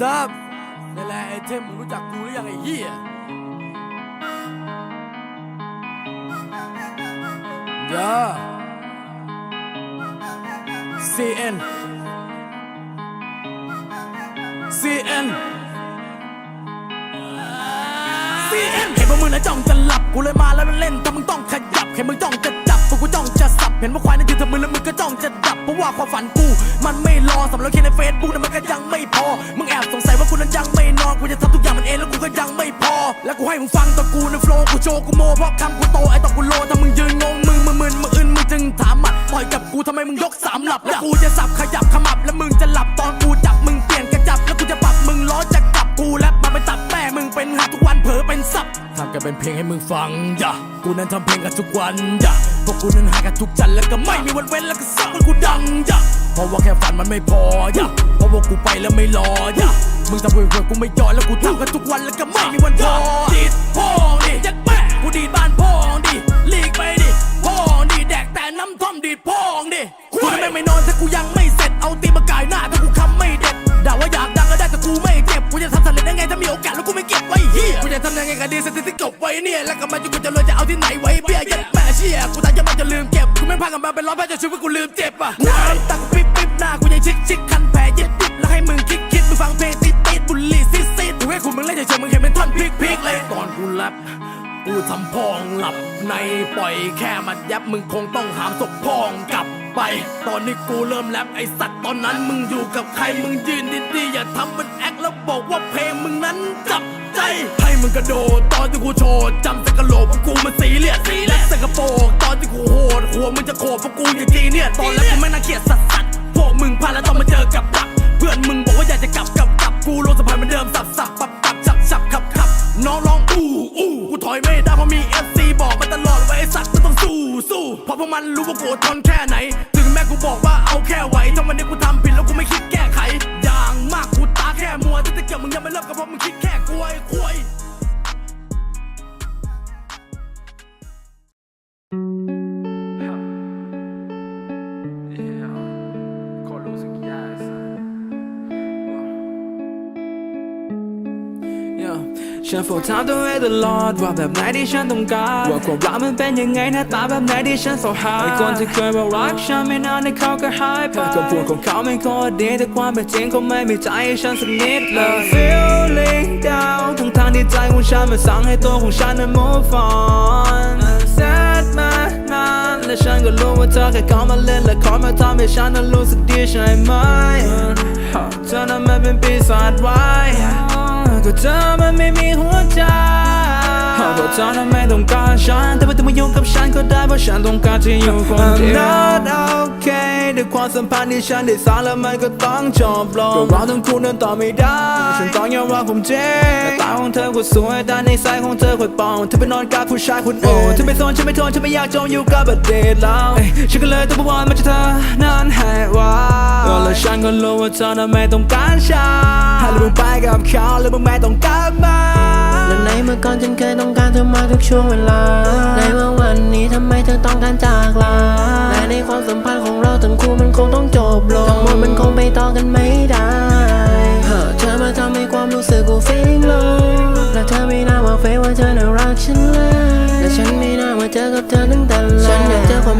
ซับนี่แหละไอเทมมึงรู้จักกูหรือยังไอ้เหี้ยยา CN CN CN เห็นว่ามึงน่ะจ้องจะหลับกูเลยมาแล้วเล่นถ้ามึงต้องขยับเห็นมึงจ้องจะจับพวกกูจ้องจะสับเห็นว่าควายนั่นยืนทำมือแล้วมึงก็จ้องจะดับเพราะว่าความฝันกูมันไม่ อสำหรับแค่ในเฟซบุ๊กนั้นมันก็ยังไม่พอ มึงแอบสงสัยว่ากูนั้นยังไม่นอนกูจะทำทุกอย่างมันเองแล้วกูก็ยังไม่พอ แล้วกูให้มึงฟังตัวกูในโฟล์กูโชว์กูโมเพราะคำกูโตไอ้ตอกกูโลถ้ามึงยืนงงมึงมึงมึนมึงอื่นมึงจึงถามหมัดต่อยกับกูทำไมมึงยกสามหลับแล้วกูจะสับขยับขมับแล้วมึงจะหลับตอนกูจับมึงเปลี่ยนกระจับแล้วกูจะปรับมึงล้อจะกลับกูแลบมาไปตัดแม่มึงเป็นหัดทุกวันเผลอเป็นซับ ทำกันเป็นเพลงให้มึงฟังอย่ากูนั้นทำเพลงกันทุกวันอย่าพวกกูนั้นหายกันทุกจันทร์แล้วก็ไม่มีวันเว้นแล้วก็ซักว่ากูดังอย่าเพราะว่าแค่ฝันมันไม่พออย่าเพราะว่ากูไปแล้วไม่รออย่ามึงทำเพื่อเพื่อกูไม่ยอมแล้วกูทำกันทุกวันแล้วก็ไม่มีวันพอดีดพ่องดิยัดแม่กูดีดบ้านพ่องดิลีกไปดิพ่องดิแดกแต่น้ำท่อมดีดพ่องดิกูทำไม่ไม่นอนถ้ากูยังไม่เสร็จเอาตีมากายหน้า ไงก็ดีสถิติจบไว้เนี่ยแล้วก็มาจุกูจะรวยจะเอาที่ไหนไว้เบี้ยยัดแม่เชี่ยกูตายยังไม่จะลืมเก็บกูไม่พากันมาเป็นร้อยแพ้จนชีวิตกูลืมเจ็บอะน้ำตักปิ๊บปิ๊บหน้ากูยังชิกชิกคันแผลยิบยิบแล้วให้มึงคิดคิดมึงฟังเพลงติดติดบุหรี่ซิดซิดกูให้คุณมึงเล่นเฉยๆมึงเห็นเป็นท่อนพลิกพลิกเลยตอนกูแรปกูทำพองหลับในปล่อยแค่มัดยับมึงคงต้องหามศพพองกลับไป ตอนนี้กูเริ่มแรปไอสัตว์ตอนนั้นมึงอยู่กับใครมึงยืนดีๆอย่าทำเป็นแอคแล้วบอกว่าเพลงมึงนั้นจับ ใจ ให้มึงกระโดดตอนที่กูโชว์จำแต่กระโหลกว่ากูมันสีเลียดและใส่กระโปรงตอนที่กูโหดหัวมึงจะโขกเพราะกูอย่างจีเนี่ยตอนแรกกูไม่น่าเกลียดสัสสัสพวกมึงพลาดแล้วต้องมาเจอกับดัก เพื่อนมึงบอกว่าอยากจะกลับกลับกลับกูลงสะพานเหมือนเดิมสับสับปับปับจับจับขับขับน้องร้องอู้อู้กูถอยไม่ได้เพราะมีเอฟซีบอกมาตลอดว่าไอ้สัตว์มันต้องสู้สู้เพราะพวกมันรู้ว่ากูทนแค่ไหน ถึงแม้กูบอกว่าเอาแค่ไหวถ้าวันนี้กูทำ ฉันโฟถามตัวเองตลอดว่าแบบไหนที่ฉันต้องการว่าความรักมันเป็นยังไงหน้าตาแบบไหนที่ฉันสอหาไอ้คนที่เคยบอกรักฉันไม่นานในเขาก็หายไปคำพูดของเขาไม่ค่อยดีแต่ความเป็นจริงเขาไม่มีใจให้ฉันสักนิดเลย feeling down ทั้งทางที่ใจของฉันมันสั่งให้ตัวของฉันนั้น move on sad มานานและฉันก็รู้ว่าเธอแค่เข้ามาเล่นและคอยมาทำให้ฉันนั้นรู้สึกดีใช่ไหมเธอนั้นมันเป็นปีศาจร้าย ก็เธอมันไม่มีหัวใจเพราะเธอนั้นไม่ต้องการฉัน แต่ไม่ต้องมายุ่งกับฉันก็ได้เพราะฉันต้องการที่อยู่คนเดียว I'm not okay ด้วยความสัมพันธ์ที่ฉันได้สร้างแล้วมันก็ต้องจบลงก็เราทั้งคู่นั้นต่อไม่ได้ ฉันต้องยอมรับผมเจ็บหน้าตาของเธอก็สวยแต่ในสายของเธอคอยปองเธอไปนอนกับผู้ชายคนอื่นเธอไม่สนฉันไม่ทนฉันไม่อยากจมอยู่กับอดีตแล้วเอ้ยฉันก็เลยต้องบอกว่ามันจะเธอนั้นให้ว่าแล้วฉันก็รู้ว่าเธอนั้นไม่ต้องการฉันให้มึงไปกับเขาแล้วมึงไม่ต้องการมาและในเมื่อก่อนฉันเคยต้องการเธอมาทุกช่วงเวลาในเมื่อวันนี้ทำไมเธอต้องการจากลาและในความสัมพันธ์ของเราทั้งคู่มันคงต้องจบลงทั้งหมดมันคงไปต่อกันไม่ได้เออเธอมาทำให้ความรู้สึกกู feeling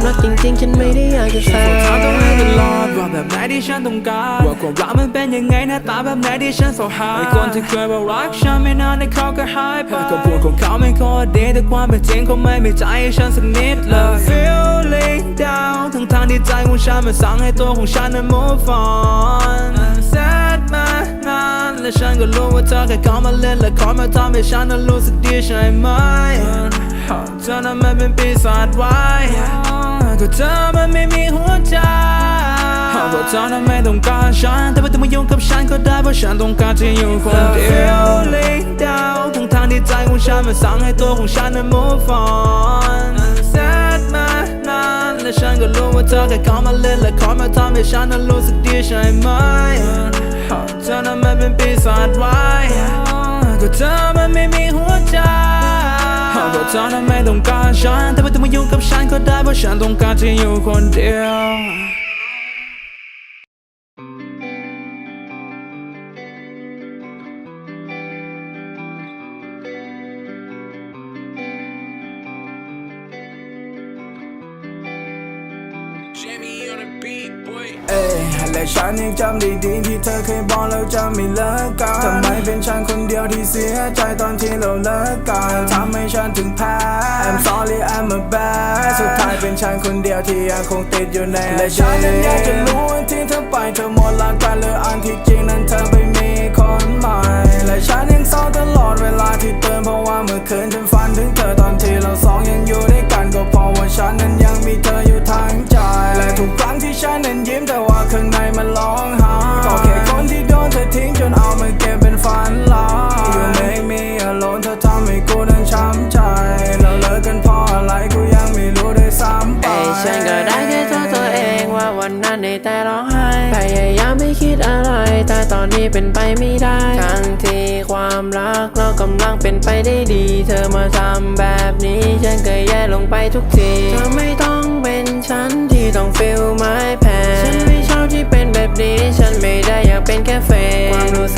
รักจริงๆ ฉันไม่ได้อยากจะแฝงถามตัวเองตลอดว่าแบบไหนที่ฉันต้องการว่าความรักมันเป็นยังไงหน้าตาแบบไหนที่ฉันสอหาไอ้คนที่เคยบอกรักฉันไม่นานในเขาก็หายไปคำพูดของเขาไม่คอดีแต่ความเป็นจริงเขาไม่มีใจให้ฉันสักนิดเลย feeling down ทั้งทางที่ใจของฉันมันสั่งให้ตัวของฉันนั้น move on sad มานานและฉันก็รู้ว่าเธอแค่เข้ามาเล่นและคอมาทำให้ฉันนั้นรู้สึกดีใช่ไหมเธอนั้นมันเป็นปีศาจร้ ก็เธอมันไม่มีหัวใจเพราเธอนั้นไม่ต้องการฉัน แต่ไม่ต้องมายุ่งกับฉันก็ได้เพราะฉันต้องการที่อยู่คนเดียว feeling down ทั้งทางที่ใจของฉันมันสั่งให้ตัวของฉันนั้น move on sad มานานและฉันก็รู้ว่าเธอแค่เข้ามาเล่นและคอยมาทำให้ฉันนั้นรู้สึกดีใช่ไหมเธอนั้นมันเป็นปีศาจร้ายก็เธอมันไม่มีหัวใจ ว่าเธอนั้นไม่ต้องการฉันแต่ไม่ต้องมายุ่งกับฉันก็ได้เพราะฉันต้องการที่อยู่คนเดียวเอ้ และฉันยังจำได้ดีที่เธอเคยบอกเราจะไม่เลิกกันทำไมเป็นฉันคนเดียวที่เสียใจตอนที่เราเลิกกันทำให้ฉันถึงแพ้ I'm sorry I'm a bad สุดท้ายเป็นฉันคนเดียวที่ยังคงติดอยู่ในและฉันนั้นอยากจะรู้ว่าที่เธอไปเธอหมดหลักการหรืออันที่จริงนั้นเธอไปมีคนใหม่ และฉันยังเศร้าตลอดเวลาที่เตือนเพราะว่าเมื่อคืนฉันฝันถึงเธอตอนที่เราสองยังอยู่ด้วยกันก็เพราะว่าฉันนั้นยังมีเธออยู่ทางใจ และทุกครั้งที่ฉันนั้นยิ้มแต่ว่าข้างในมันร้องไห้ก็แค่คนที่โดนเธอทิ้งจนเอามาเก็บเป็นฝันลาย You make me alone เธอทำให้กูนั้น อนนี้เป็นไปไม่ได้ ทั้งที่ความรักเรากำลังเป็นไปได้ดี เธอมาทำแบบนี้ฉันก็แย่ลงไปทุกทีเธอไม่ต้องเป็นฉันที่ต้องฟิลไม้แพ้ฉันไม่ชอบที่เป็นแบบนี้ ฉันไม่ได้อยากเป็นแค่เฟนความรู้สึก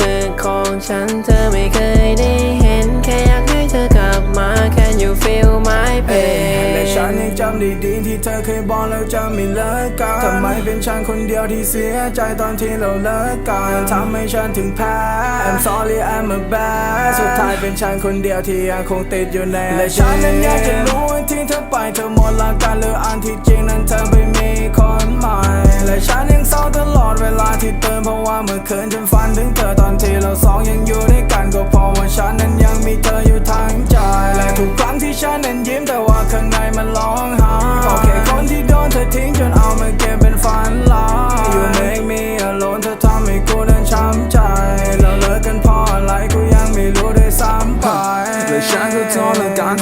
บอกเราจะไม่เลิกกันทำไมเป็นฉันคนเดียวที่เสียใจตอนที่เราเลิกกันทำให้ฉันถึงแพ้ I'm sorry I'm a bad สุดท้ายเป็นฉันคนเดียวที่ยังคงติดอยู่ในและฉันนั้นอยากจะรู้ว่าที่เธอไปเธอหมดหลักการหรืออันที่จริงนั้นเธอไปมีคนใหม่และฉันยังเศร้าตลอดเวลาที่เตือนเพราะว่าเมื่อคืนฉันฝันถึงเธอตอนที่เราสองยังอยู่ด้วยกันก็เพราะว่าฉันนั้นยังมีเธออยู่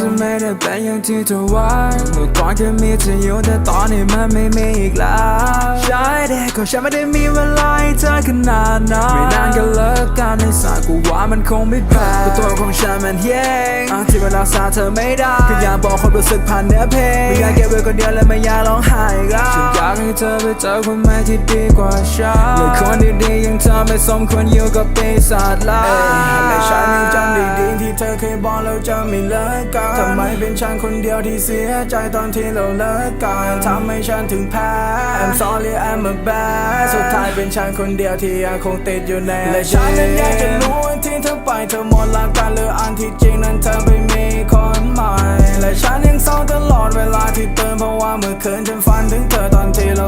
การจะไม่ได้เป็นอย่างที่เธอว่าเมื่อก่อนแค่มีเธออยู่แต่ตอนนี้มันไม่มีอีกแล้วใช่เด็กก็ฉันไม่ได้มีเวลาให้เธอขนาดนั้นไม่นานก็เลิกกันในสายกูว่ามันคงไม่แพ้ก็ตัวของฉันมันแย่งอะที่เวลาสาเธอไม่ได้ก็อยากบอกความรู้สึกผ่านเนื้อเพลงไม่อยากเก็บไว้คนเดียวและไม่อยากร้องไห้อีกแล้วฉันอยากให้เธอไปเจอคนใหม่ที่ดีกว่าฉันและคนดีๆอยังเธอไม่สมควรอยู่กับปีศาจร้ายและฉันยังจำได้ดีที่เธอเคยบอกเราจะไม่เลิกกันทำไมเป็นฉันคนเดียวที่เสียใจตอนที่เราเลิกกันทำให้ฉันถึงแพ้ I'm sorry I'm a bad สุดท้ายเป็นฉันคนเดียวที่ยังคงติดอยู่ในและฉันนั้นอยากจะรู้ว่าที่เธอไปเธอหมดหลักการหรืออันที่จริงนั้นเธอไปมีคนใหม่ และฉันยังเศร้าตลอดเวลาที่เตือนเพราะว่าเมื่อคืนฉันฝันถึงเธอตอนที่เรา